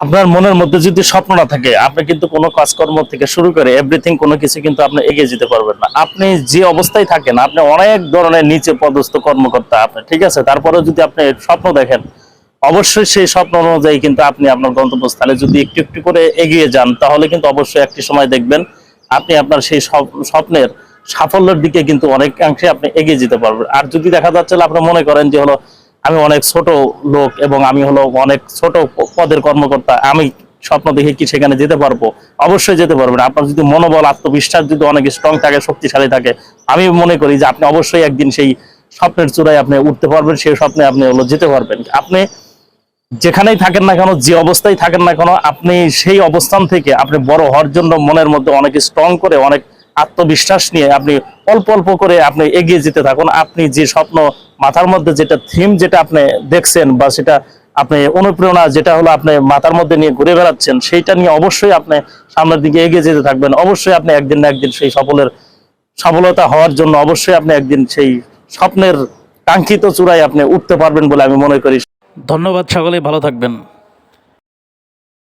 আপনার মনের মধ্যে যদি স্বপ্ন না থাকে, আপনি কিন্তু কোনো কাজকর্ম থেকে শুরু করে এভরিথিং কোনো কিছু কিন্তু আপনি এগিয়ে যেতে পারবেন না। আপনি যে অবস্থায় থাকেন, আপনি অনেক ধরনের নিচে পদস্থ কর্মকর্তা আপনি, ঠিক আছে? তারপরেও যদি আপনি স্বপ্ন দেখেন, অবশ্যই সেই স্বপ্ন অনুযায়ী কিন্তু আপনি আপনার গন্তব্যস্থলে যদি একটু একটু করে এগিয়ে যান, তাহলে কিন্তু অবশ্যই একটি সময় দেখবেন আপনি আপনার সেই স্বপ্নের সাফল্যের দিকে কিন্তু অনেকাংশে আপনি এগিয়ে যেতে পারবেন। আর যদি দেখা যাচ্ছে আপনি মনে করেন যে হলো আমি অনেক ছোট লোক এবং আমি হলো অনেক ছোট পদের কর্মকর্তা, আমি স্বপ্ন দেখে কি সেখানে যেতে পারব? অবশ্যই যেতে পারবেন আপনার যদি মনোবল, আত্মবিশ্বাস যদি অনেক স্ট্রং থাকে, শক্তিশালী থাকে, আমি মনে করি যে আপনি অবশ্যই একদিন সেই স্বপ্নের চূড়ায় আপনি উঠতে পারবেন, সেই স্বপ্নে আপনি হলো যেতে পারবেন। আপনি যেখানেই থাকেন না কেন, যে অবস্থায় থাকেন না কেন, আপনি সেই অবস্থান থেকে আপনি বড় হওয়ার জন্য মনের মধ্যে অনেক স্ট্রং করে, অনেক আত্মবিশ্বাস নিয়ে আপনি অল্প অল্প করে আপনি এগিয়ে যেতে থাকুন। আপনি যে স্বপ্ন মাথার মধ্যে যেটা থিম যেটা আপনি দেখছেন বা সেটা আপনি অনুপ্রেরণা যেটা হলো আপনি মাথার মধ্যে নিয়ে ঘুরে বেড়াচ্ছেন, সেইটা নিয়ে অবশ্যই আপনি সামনের দিকে এগিয়ে যেতে থাকবেন। অবশ্যই আপনি একদিন না একদিন সেই সফলের সফলতা হওয়ার জন্য অবশ্যই আপনি একদিন সেই স্বপ্নের কাঙ্ক্ষিত চূড়ায় আপনি উঠতে পারবেন বলে আমি মনে করি। ধন্যবাদ সকলেই, ভালো থাকবেন।